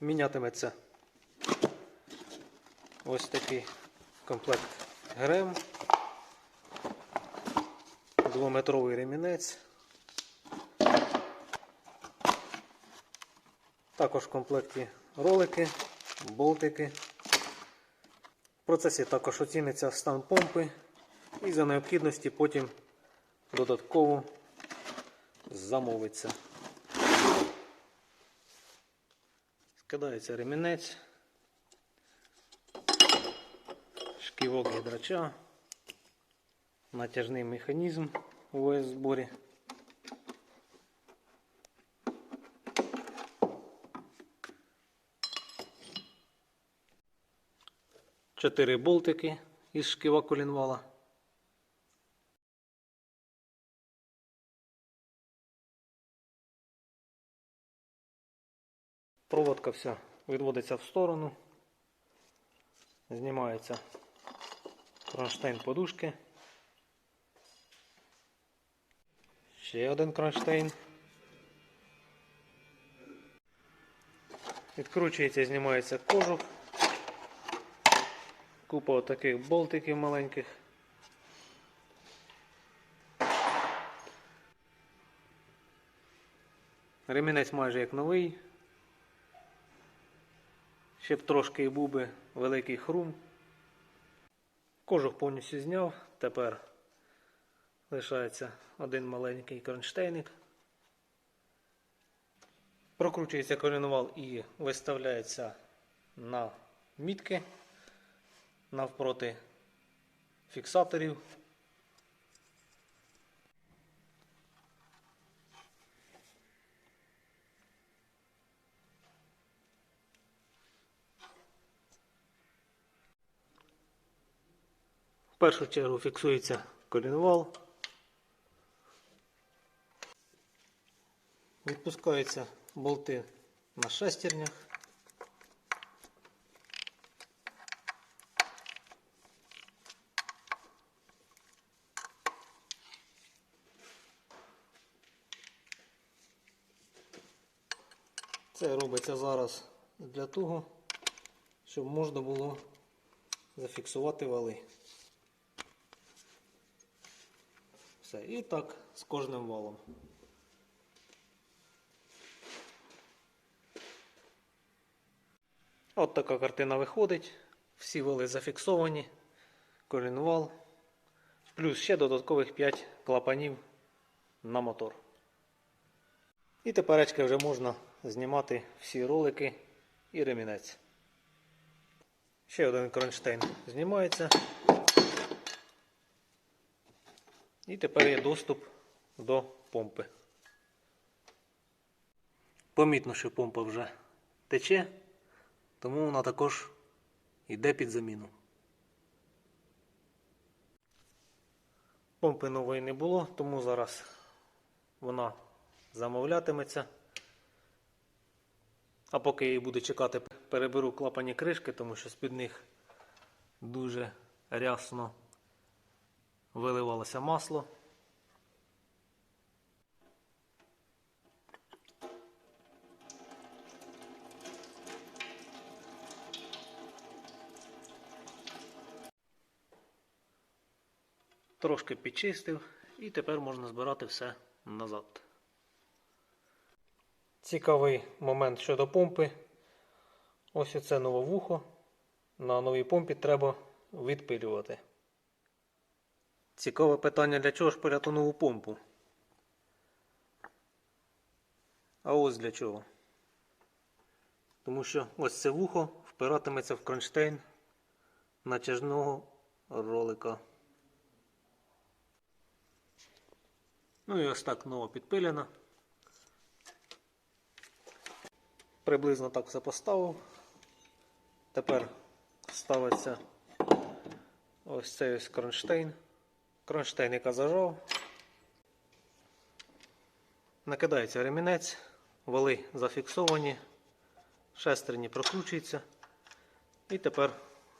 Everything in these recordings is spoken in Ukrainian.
мінятиметься ось такий комплект ГРМ, двометровий ремінець. Також в комплекті ролики, болтики. В процесі також оціниться стан помпи і за необхідності потім додатково замовиться. Скидається ремінець, шківок гідрача, натяжний механізм у зборі. Чотири болтики із шківа колінвала. Проводка вся відводиться в сторону. Знімається кронштейн подушки. Ще один кронштейн. Відкручується і знімається кожух. Купа таких болтиків маленьких. Ремінець майже як новий. Ще б трошки і був би великий хрум. Кожух повністю зняв. Тепер лишається один маленький кронштейник. Прокручується корінувал і виставляється на мітки навпроти фіксаторів. Першу чергу фіксується колінвал. Відпускаються болти на шестернях. Це робиться зараз для того, щоб можна було зафіксувати вали. Все, і так з кожним валом. От така картина виходить. Всі вали зафіксовані, колінвал, плюс ще додаткових 5 клапанів на мотор. І теперечки вже можна знімати всі ролики і ремінець. Ще один кронштейн знімається. І тепер є доступ до помпи. Помітно, що помпа вже тече, тому вона також йде під заміну. Помпи нової не було, тому зараз вона замовлятиметься. А поки її буду чекати, переберу клапані кришки, тому що з-під них дуже рясно виливалося масло. Трошки підчистив і тепер можна збирати все назад. Цікавий момент щодо помпи. Ось оце нове вухо. На новій помпі треба відпилювати. Цікаве питання, для чого ж пиляти помпу? А ось для чого. Тому що ось це вухо впиратиметься в кронштейн натяжного ролика. Ну і ось так нова підпилена. Приблизно так все поставив. Тепер ставиться ось цей ось кронштейн. Кронштейн, яка зажав. Накидається ремінець, вали зафіксовані, шестерні прокручуються. І тепер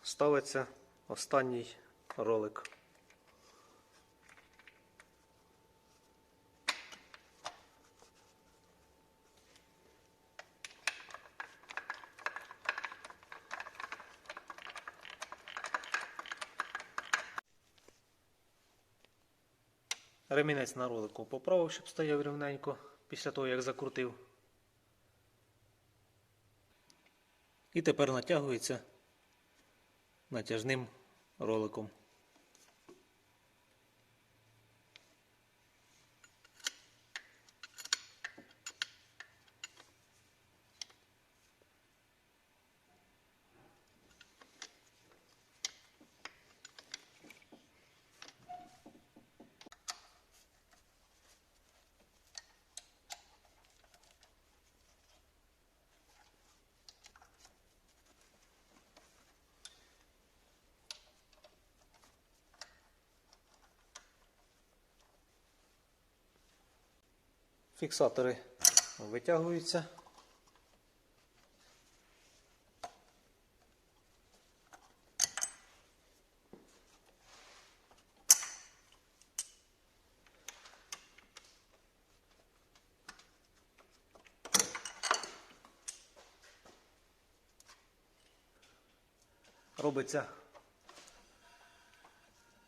ставиться останній ролик. Ремінець на ролику поправив, щоб стояв рівненько після того, як закрутив. І тепер натягується натяжним роликом. Фіксатори витягуються. Робиться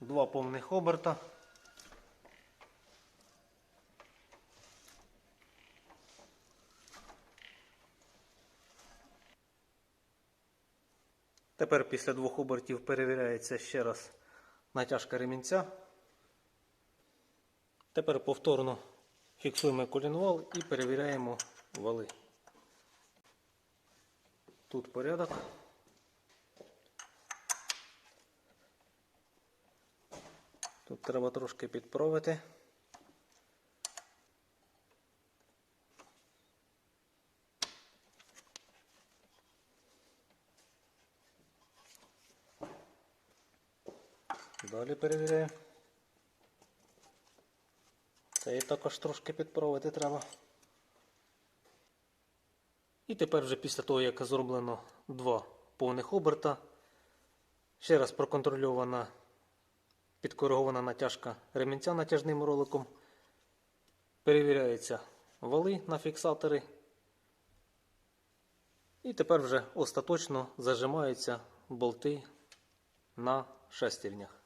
два повних оберта. Тепер після двох обертів перевіряється ще раз натяжка ремінця. Тепер повторно фіксуємо колінвал і перевіряємо вали. Тут порядок. Тут треба трошки підправити. Далі перевіряємо. Це і також трошки підправити треба. І тепер вже після того, як зроблено два повних оберта, ще раз проконтрольована підкоригована натяжка ремінця натяжним роликом. Перевіряються вали на фіксатори. І тепер вже остаточно зажимаються болти на шестернях.